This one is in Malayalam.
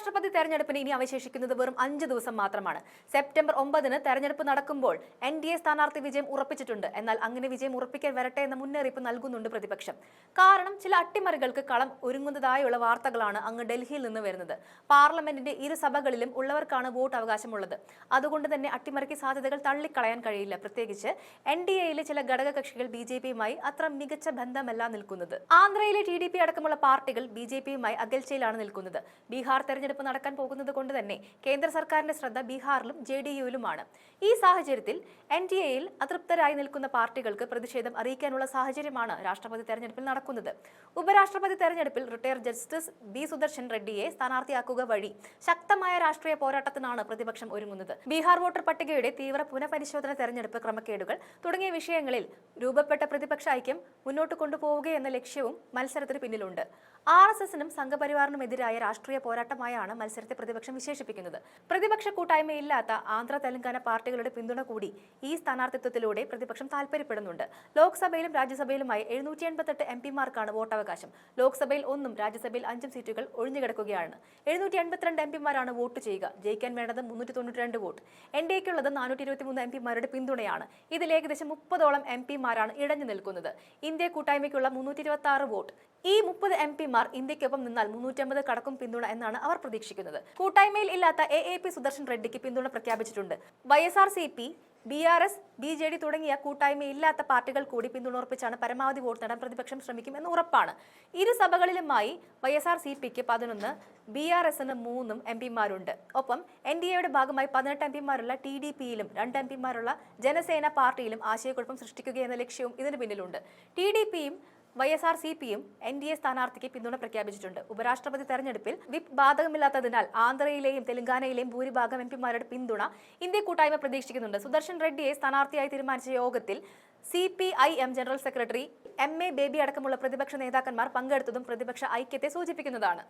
ഉപരാഷ്ട്രപതി തെരഞ്ഞെടുപ്പിന് ഇനി അവശേഷിക്കുന്നത് വെറും അഞ്ച് ദിവസം മാത്രമാണ്. സെപ്റ്റംബർ ഒമ്പതിന് തെരഞ്ഞെടുപ്പ് നടക്കുമ്പോൾ എൻ ഡി എ സ്ഥാനാർത്ഥി വിജയം ഉറപ്പിച്ചിട്ടുണ്ട്. എന്നാൽ അങ്ങനെ വിജയം ഉറപ്പിക്കാൻ വരട്ടെ എന്ന മുന്നറിയിപ്പ് നൽകുന്നുണ്ട് പ്രതിപക്ഷം. കാരണം ചില അട്ടിമറികൾക്ക് കളം ഒരുങ്ങുന്നതായുള്ള വാർത്തകളാണ് അങ്ങ് ഡൽഹിയിൽ നിന്ന് വരുന്നത്. പാർലമെന്റിന്റെ ഇരു സഭകളിലും ഉള്ളവർക്കാണ് വോട്ട് അവകാശമുള്ളത്. അതുകൊണ്ട് തന്നെ അട്ടിമറിക്ക് സാധ്യതകൾ തള്ളിക്കളയാൻ കഴിയില്ല. പ്രത്യേകിച്ച് എൻ ഡി എയിലെ ചില ഘടകകക്ഷികൾ ബി ജെ പിയുമായി അത്ര മികച്ച ബന്ധമല്ല നിൽക്കുന്നത്. ആന്ധ്രയിലെ ടി ഡി പി അടക്കമുള്ള പാർട്ടികൾ ബി ജെ പിയുമായി അകൽച്ചയിലാണ് നിൽക്കുന്നത്. ബീഹാർ തെരഞ്ഞെടുപ്പ് നടക്കാൻ പോകുന്നത് കൊണ്ട് തന്നെ കേന്ദ്ര സർക്കാരിന്റെ ശ്രദ്ധ ബീഹാറിലും ജെ ഡി യുവിലുമാണ് ഈ സാഹചര്യത്തിൽ എൻ ഡി എയിൽ അതൃപ്തരായി നിൽക്കുന്ന പാർട്ടികൾക്ക് പ്രതിഷേധം അറിയിക്കാനുള്ള സാഹചര്യമാണ് രാഷ്ട്രപതി തെരഞ്ഞെടുപ്പിൽ നടക്കുന്നത്. ഉപരാഷ്ട്രപതി തെരഞ്ഞെടുപ്പിൽ റിട്ടയർ ജസ്റ്റിസ് ബി സുദർശൻ റെഡ്ഡിയെ സ്ഥാനാർത്ഥിയാക്കുക വഴി ശക്തമായ രാഷ്ട്രീയ പോരാട്ടത്തിനാണ് പ്രതിപക്ഷം ഒരുങ്ങുന്നത്. ബീഹാർ വോട്ടർ പട്ടികയുടെ തീവ്ര പുനഃപരിശോധന തെരഞ്ഞെടുപ്പ് ക്രമക്കേടുകൾ തുടങ്ങിയ വിഷയങ്ങളിൽ രൂപപ്പെട്ട പ്രതിപക്ഷ ഐക്യം മുന്നോട്ട് കൊണ്ടുപോവുകയെന്ന ലക്ഷ്യവും മത്സരത്തിന് പിന്നിലുണ്ട്. ആർ എസ് എസിനും സംഘപരിവാറിനുമെതിരായ രാഷ്ട്രീയ പോരാട്ടമായാണ് മത്സരത്തെ പ്രതിപക്ഷം വിശേഷിപ്പിക്കുന്നത്. പ്രതിപക്ഷ കൂട്ടായ്മയില്ലാത്ത ആന്ധ്ര തെലങ്കാന പാർട്ടികളുടെ പിന്തുണ കൂടി ഈ സ്ഥാനാർത്ഥിത്വത്തിലൂടെ പ്രതിപക്ഷം താൽപര്യപ്പെടുന്നുണ്ട്. ലോക്സഭയിലും രാജ്യസഭയിലുമായി എഴുന്നൂറ്റി എൺപത്തെട്ട് എം പിമാർക്കാണ് വോട്ടവകാശം. ലോക്സഭയിൽ ഒന്നും രാജ്യസഭയിൽ അഞ്ചും സീറ്റുകൾ ഒഴിഞ്ഞുകിടക്കുകയാണ്. എഴുന്നൂറ്റി എൺപത്തിരണ്ട് എം പിമാരാണ് വോട്ട് ചെയ്യുക. ജയിക്കാൻ വേണ്ടത് മുന്നൂറ്റി വോട്ട്. എൻ ഡി എക്കുള്ളത് നാനൂറ്റി എം പിമാരുടെ പിന്തുണയാണ്. ഇതിൽ ഏകദേശം മുപ്പതോളം എം പിമാരാണ് ഇടഞ്ഞു നിൽക്കുന്നത് ഇന്ത്യ കൂട്ടായ്മയ്ക്കുള്ള മുന്നൂറ്റി ഇരുപത്തി ആറ് വോട്ട്. ഈ മുപ്പത് എം പിമാർ ഇന്ത്യക്കൊപ്പം നിന്നാൽ മുന്നൂറ്റമ്പത് കടക്കും പിന്തുണ എന്നാണ് അവർ പ്രതീക്ഷിക്കുന്നത്. കൂട്ടായ്മയിൽ ഇല്ലാത്ത എ എ പി സുദർശൻ റെഡ്ഡിക്ക് പിന്തുണ പ്രഖ്യാപിച്ചിട്ടുണ്ട്. Y S R C P B R S B J D തുടങ്ങിയ കൂട്ടായ്മയില്ലാത്ത പാർട്ടികൾ കൂടി പിന്തുണ ഉറപ്പിച്ചാണ് പരമാവധി വോട്ട് നേടാൻ പ്രതിപക്ഷം ശ്രമിക്കും എന്ന് ഉറപ്പാണ്. ഇരു സഭകളിലുമായി വൈ എസ് ആർ സി പിക്ക് പതിനൊന്ന് ബി ആർ എസിന് മൂന്നും എം പിമാരുണ്ട് ഒപ്പം എൻ ഡി എയുടെ ഭാഗമായി പതിനെട്ട് എം പിമാരുള്ള ടി ഡി പിയിലും രണ്ട് എം പിമാരുള്ള ജനസേന പാർട്ടിയിലും ആശയക്കുഴപ്പം സൃഷ്ടിക്കുക എന്ന ലക്ഷ്യവും ഇതിന് പിന്നിലുണ്ട്. ടി ഡി പിയും വൈ എസ് ആർ സി പിയും എൻ ഡി എ സ്ഥാനാർത്ഥിക്ക് പിന്തുണ പ്രഖ്യാപിച്ചിട്ടുണ്ട്. ഉപരാഷ്ട്രപതി തെരഞ്ഞെടുപ്പിൽ വിപ്പ് ബാധകമില്ലാത്തതിനാൽ ആന്ധ്രയിലെയും തെലങ്കാനയിലെയും ഭൂരിഭാഗം എം പിമാരുടെ പിന്തുണ ഇന്ത്യ കൂട്ടായ്മ പ്രതീക്ഷിക്കുന്നുണ്ട്. സുദർശൻ റെഡ്ഡിയെ സ്ഥാനാർത്ഥിയായി തീരുമാനിച്ച യോഗത്തിൽ C P I M general secretary M A Baby അടക്കമുള്ള പ്രതിപക്ഷ നേതാക്കന്മാർ പങ്കെടുത്തതും പ്രതിപക്ഷ ഐക്യത്തെ സൂചിപ്പിക്കുന്നതാണ്.